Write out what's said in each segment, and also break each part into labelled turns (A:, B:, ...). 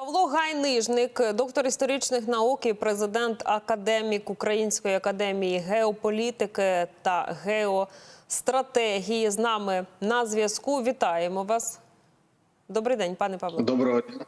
A: Павло Гайнижник, доктор історичних наук і президент академік Української академії геополітики та геостратегії. З нами на зв'язку. Вітаємо вас. Добрий день, пане Павло.
B: Доброго дня.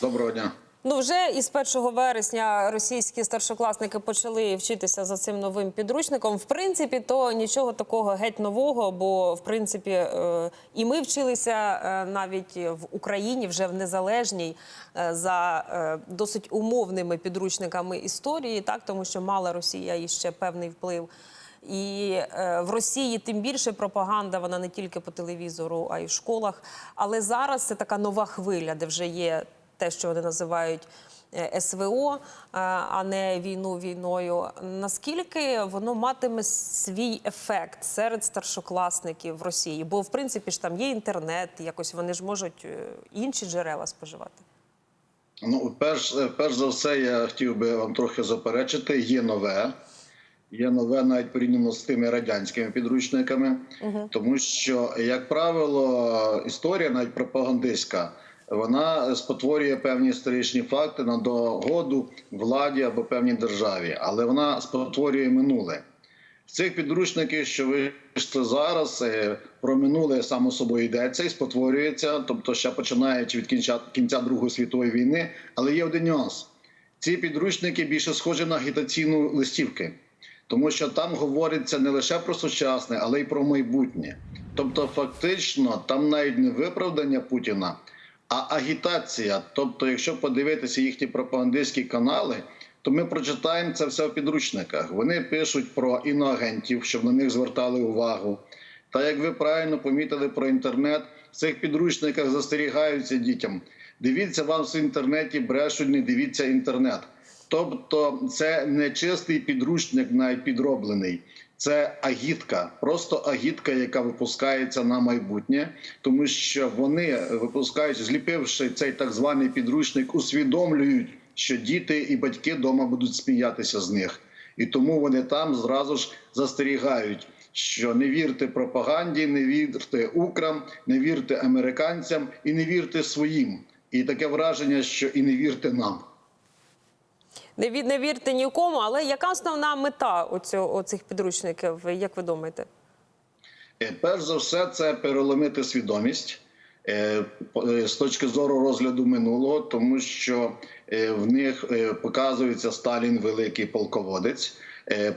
B: Доброго дня.
A: Ну, вже із 1 вересня російські старшокласники почали вчитися за цим новим підручником. В принципі, то нічого такого геть нового, бо в принципі е, і ми вчилися е, навіть в Україні, вже в незалежній, е, за досить умовними підручниками історії, так тому що мала Росія іще певний вплив. І в Росії тим більше пропаганда, вона не тільки по телевізору, а й в школах. Але зараз це така нова хвиля, де вже є те, що вони називають е, СВО, е, а не війну війною. Наскільки воно матиме свій ефект серед старшокласників в Росії? Бо в принципі ж там є інтернет, якось вони ж можуть е, інші джерела споживати.
B: Ну, перш, перш за все, я хотів би вам трохи заперечити. Є нове. Є нове навіть порівняно з тими радянськими підручниками, тому що, як правило, історія, навіть пропагандистська, вона спотворює певні історичні факти на догоду владі або певній державі, але вона спотворює минуле. В цих підручниках, що вийшли зараз, е, про минуле само собою йдеться і спотворюється, тобто ще починаючи від кінця, кінця Другої світової війни. Але є один нюанс: ці підручники більше схожі на агітаційну листівки, тому що там говориться не лише про сучасне, але й про майбутнє. Тобто, фактично, там навіть не виправдання Путіна, а агітація. Тобто, якщо подивитися їхні пропагандистські канали, то ми прочитаємо це все в підручниках. Вони пишуть про іноагентів, щоб на них звертали увагу. Та як ви правильно помітили про інтернет, в цих підручниках застерігаються дітям. Дивіться вам в інтернеті, брешуть, не дивіться інтернет. Тобто, це не чистий підручник, навіть підроблений. Це агітка, просто агітка, яка випускається на майбутнє, тому що вони випускають, зліпивши цей так званий підручник, усвідомлюють, що діти і батьки вдома будуть сміятися з них, і тому вони там зразу ж застерігають, що не вірте пропаганді, не вірте украм, не вірте американцям і не вірте своїм. І таке враження, що і не вірте нам.
A: Не, ві- не вірте нікому, але яка основна мета оцього, оцих підручників, як ви думаєте?
B: Е, Перш за все, це переломити свідомість е, е, з точки зору розгляду минулого, тому що в них показується Сталін великий полководець.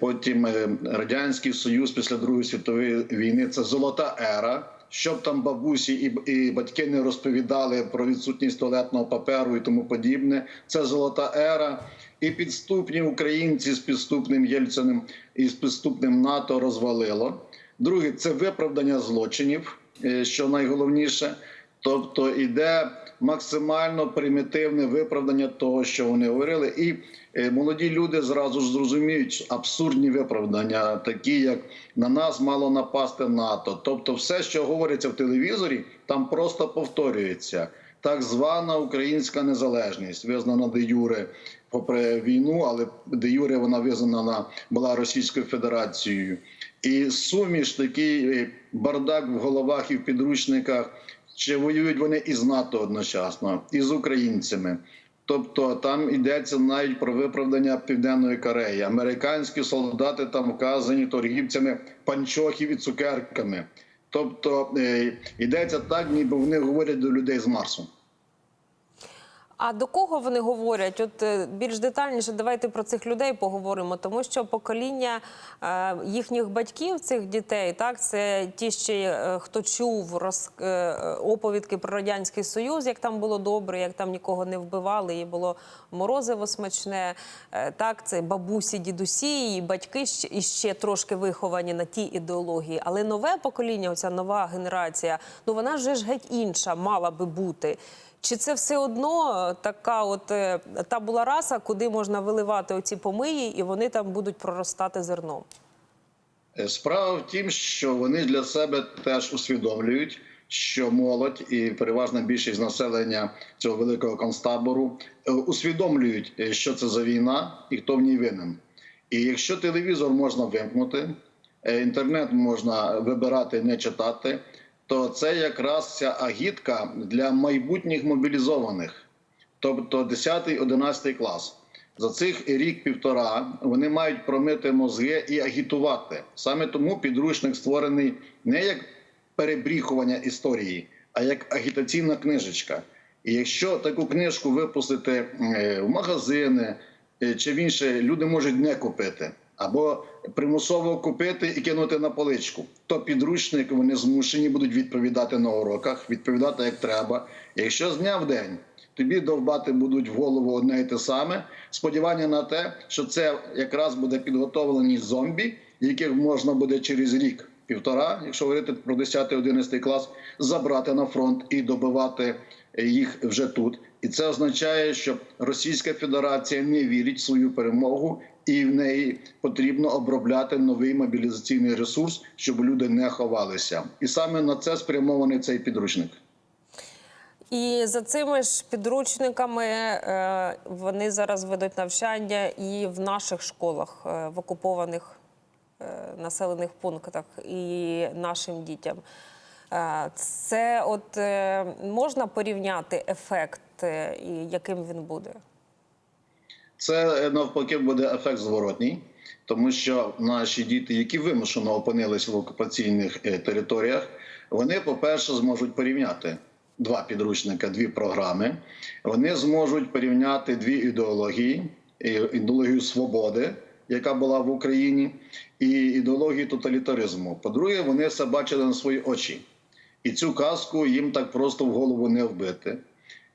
B: Потім радянський союз після Другої світової війни це золота ера. Щоб там бабусі і, і батьки не розповідали про відсутність туалетного паперу і тому подібне, це золота ера. І підступні українці з підступним Єльциним і з підступним НАТО розвалило. Друге це виправдання злочинів, е, що найголовніше. Тобто іде максимально примітивне виправдання того, що вони говорили, і е, молоді люди зразу ж зрозуміють абсурдні виправдання, такі як на нас мало напасти НАТО. Тобто, все, що говориться в телевізорі, там просто повторюється. Так звана українська незалежність, визнана де юре попри війну, але де юре вона визнана була Російською Федерацією. І суміш такий е, бардак в головах і в підручниках. Чи воюють вони із НАТО одночасно, і з українцями. Тобто там йдеться навіть про виправдання Південної Кореї. Американські солдати там вказані торгівцями панчохів і цукерками. Тобто е, йдеться так, ніби вони говорять до людей з Марсу.
A: А до кого вони говорять? От е, більш детальніше давайте про цих людей поговоримо, тому що покоління е, їхніх батьків, цих дітей, так це ті ще е, хто чув роз, оповідки про радянський союз, як там було добре, як там нікого не вбивали, і було морозиво смачне. Так, це бабусі, дідусі, і батьки ще трошки виховані на тій ідеології. Але нове покоління, оця нова генерація, ну вона вже ж геть інша мала би бути. Чи це все одно е, така от е, та була раса, куди можна виливати оці помиї, і вони там будуть проростати зерном?
B: Е, Справа в тім, що вони для себе теж усвідомлюють, що молодь і переважна більшість населення цього великого концтабору усвідомлюють, що це за війна і хто в ній винен. І якщо телевізор можна вимкнути, інтернет можна вибирати, не читати, то це якраз ця агітка для майбутніх мобілізованих. тобто 10-11 клас. За цих рік-півтора вони мають промити мозги і агітувати. Саме тому підручник створений не як перебріхування історії, а як агітаційна книжечка. І якщо таку книжку випустити е, в магазини е, чи в інше, люди можуть не купити або примусово купити і кинути на поличку, то підручник вони змушені будуть відповідати на уроках, відповідати як треба. Якщо з дня в день тобі довбати будуть в голову одне і те саме, сподівання на те, що це якраз буде підготовлені зомбі, яких можна буде через рік. Півтора, якщо говорити про 10-11 клас, забрати на фронт і добивати їх вже тут. І це означає, що Російська Федерація не вірить в свою перемогу, і в неї потрібно обробляти новий мобілізаційний ресурс, щоб люди не ховалися. І саме на це спрямований цей підручник.
A: І за цими ж підручниками е, вони зараз ведуть навчання і в наших школах, е, в окупованих е, населених пунктах, і нашим дітям. Е, Це от е, можна порівняти ефект, е, і яким він буде?
B: Це навпаки буде ефект зворотній, тому що наші діти, які вимушено опинилися в окупаційних територіях, вони, по-перше, зможуть порівняти два підручника, дві програми. Вони зможуть порівняти дві ідеології: ідеологію свободи, яка була в Україні, і ідеологію тоталітаризму. По-друге, вони все бачили на свої очі. І цю казку їм так просто в голову не вбити.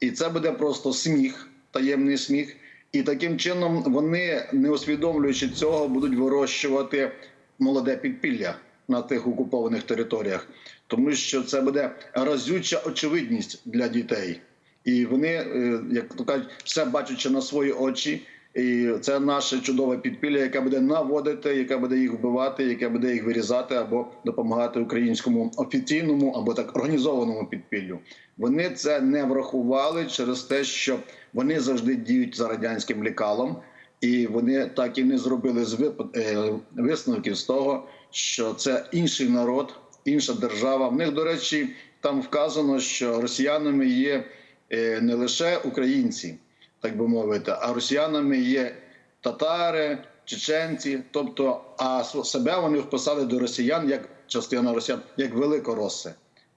B: І це буде просто сміх, таємний сміх. І таким чином вони, не усвідомлюючи цього, будуть вирощувати молоде підпілля на тих окупованих територіях, тому що це буде разюча очевидність для дітей. І вони, е, як то кажуть, все бачачи на свої очі. І це наше чудове підпілля, яке буде наводити, яке буде їх вбивати, яке буде їх вирізати або допомагати українському офіційному або так організованому підпіллю. Вони це не врахували через те, що вони завжди діють за радянським лікалом, і вони так і не зробили з е, висновків з того, що це інший народ, інша держава. В них, до речі, там вказано, що росіянами є е, не лише українці так би мовити, а росіянами є татари, чеченці, тобто, а себе вони вписали до росіян як частина росіян, як великороси.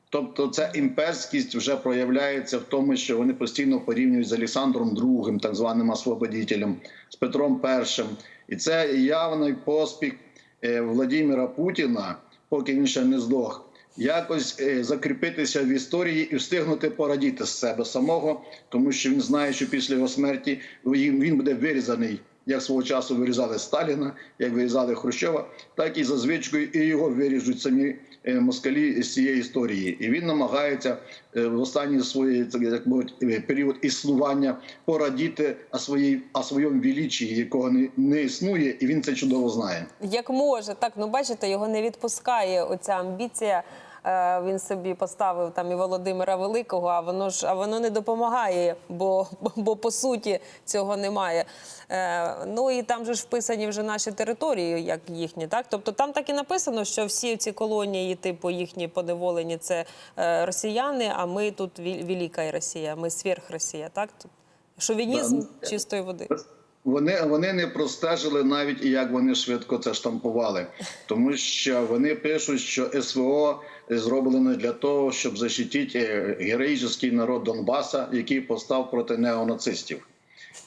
B: Тобто, ця імперськість вже проявляється в тому, що вони постійно порівнюють з Олександром II, так званим освободителем, з Петром І. І це явний поспіх е, Владимира Путіна, поки він ще не здох, якось е, закріпитися в історії і встигнути порадіти з себе самого, тому що він знає, що після його смерті він буде вирізаний. Як свого часу вирізали Сталіна, як вирізали Хрущова, так і за звичкою і його виріжуть самі москалі з цієї історії. І він намагається е, в останній свої як мовить, е, період існування порадіти о своїй о своєму величі, якого не, не існує, і він це чудово знає.
A: Як може, так ну бачите, його не відпускає оця амбіція. Е, Він собі поставив там і Володимира Великого, а воно ж а воно не допомагає, бо, бо по суті цього немає. Е, Ну і там же ж вписані вже наші території, як їхні, так тобто там так і написано, що всі ці колонії, типу їхні поневолені, це е, росіяни. А ми тут велика Росія, ми сверхросія, так шовінізм
B: Да.
A: чистої води.
B: Вони, вони не простежили навіть як вони швидко це штампували, тому що вони пишуть, що СВО зроблено для того, щоб захистити е, героїчний народ Донбаса, який постав проти неонацистів.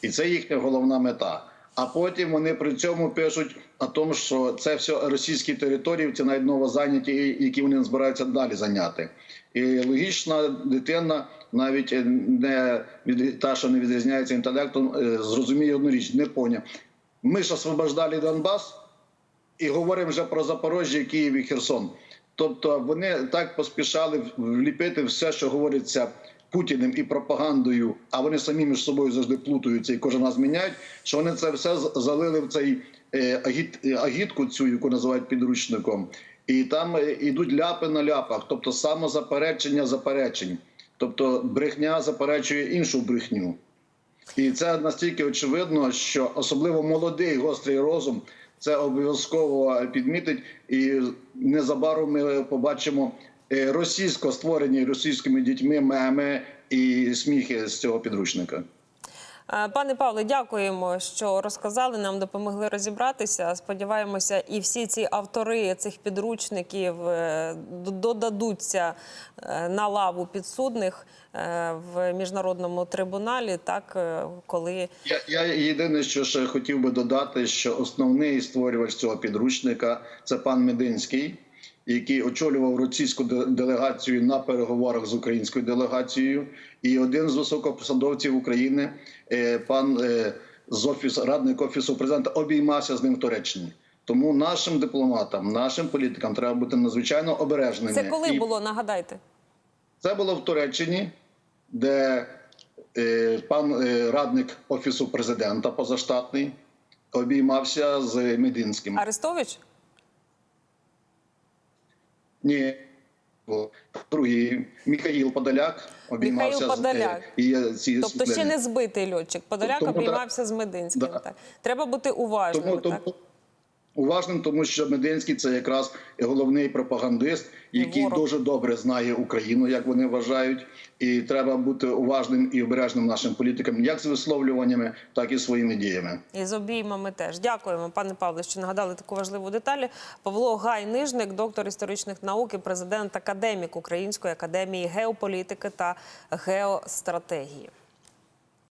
B: І це їхня головна мета. А потім вони при цьому пишуть о тому, що це все російські території, це навіть новозайняті, які вони збираються далі зайняти. І логічна дитина, навіть не від та, що не відрізняється інтелектом, е, зрозуміє одну річ, не поняв. Ми ж освобождали Донбас і говоримо вже про Запоріжжя, Київ і Херсон. Тобто вони так поспішали вліпити все, що говориться Путіним і пропагандою, а вони самі між собою завжди плутаються і кожен раз міняють, що вони це все залили в цей е, агіт, е, агітку, цю, яку називають підручником. І там е, ідуть ляпи на ляпах, тобто самозаперечення заперечень. Тобто брехня заперечує іншу брехню. І це настільки очевидно, що особливо молодий гострий розум це обов'язково підмітить, і незабаром ми побачимо е, російсько створені російськими дітьми меми і сміхи з цього підручника.
A: Е, Пане Павле, дякуємо, що розказали нам, допомогли розібратися. Сподіваємося, і всі ці автори цих підручників е, додадуться е, на лаву підсудних в міжнародному трибуналі, так коли
B: Я, я єдине, що ще хотів би додати, що основний створювач цього підручника це пан Мединський, який очолював російську делегацію на переговорах з українською делегацією, і один з високопосадовців України, е, пан е, з офісу радник офісу президента, обіймався з ним в Туреччині. Тому нашим дипломатам, нашим політикам треба бути надзвичайно обережними.
A: це коли
B: І
A: було, нагадайте.
B: це було в Туреччині, де е, пан е, радник офісу президента позаштатний обіймався з Мединським.
A: Арестович?
B: Ні, другий Михаїл Подоляк обіймався
A: Михаїл Подоляк.
B: з і
A: Тобто ще не збитий льотчик. Подоляк
B: Тому
A: обіймався з Мединським.
B: Да.
A: Так. Треба бути уважним.
B: тому,
A: так?
B: тому уважним, тому що Мединський це якраз головний пропагандист, який
A: ворог.
B: дуже добре знає Україну, як вони вважають, і треба бути уважним і обережним нашим політикам, як з висловлюваннями, так і своїми діями.
A: І з обіймами теж. Дякуємо, пане Павле, що нагадали таку важливу деталь. Павло Гай-Нижник, доктор історичних наук і президент академік Української академії геополітики та геостратегії.